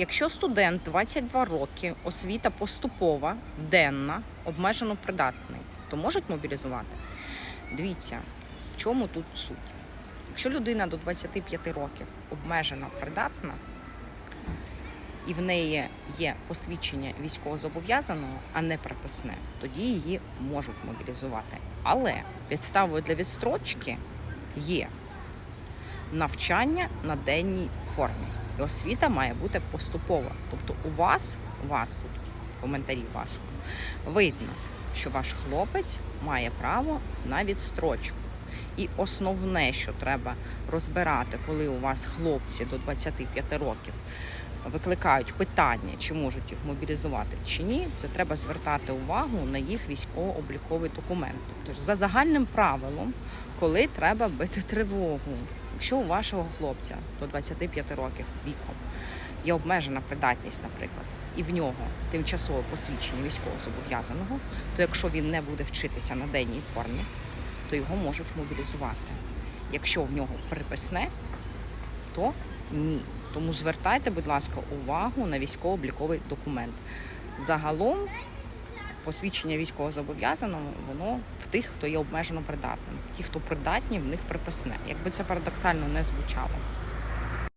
Якщо студент 22 роки, освіта поступова, денна, обмежено придатний, то можуть мобілізувати? Дивіться, в чому тут суть. Якщо людина до 25 років обмежено придатна, і в неї є посвідчення військовозобов'язаного, а не приписне, тоді її можуть мобілізувати. Але підставою для відстрочки є навчання на денній формі. Освіта має бути поступова. Тобто у вас, у вас тут, в коментарі вашому, видно, що ваш хлопець має право на відстрочку. І основне, що треба розбирати, коли у вас хлопці до 25 років викликають питання, чи можуть їх мобілізувати чи ні, це треба звертати увагу на їх військово-обліковий документ. Тобто за загальним правилом, коли треба бити тривогу. Якщо у вашого хлопця до 25 років віком є обмежена придатність, наприклад, і в нього тимчасове посвідчення військовозобов'язаного, то якщо він не буде вчитися на денній формі, то його можуть мобілізувати. Якщо в нього приписне, то ні. Тому звертайте, будь ласка, увагу на військово-обліковий документ. Загалом посвідчення військовозобов'язаного, воно в тих, хто є обмежено придатним. Ті, хто придатні, в них приписне. Якби це парадоксально не звучало.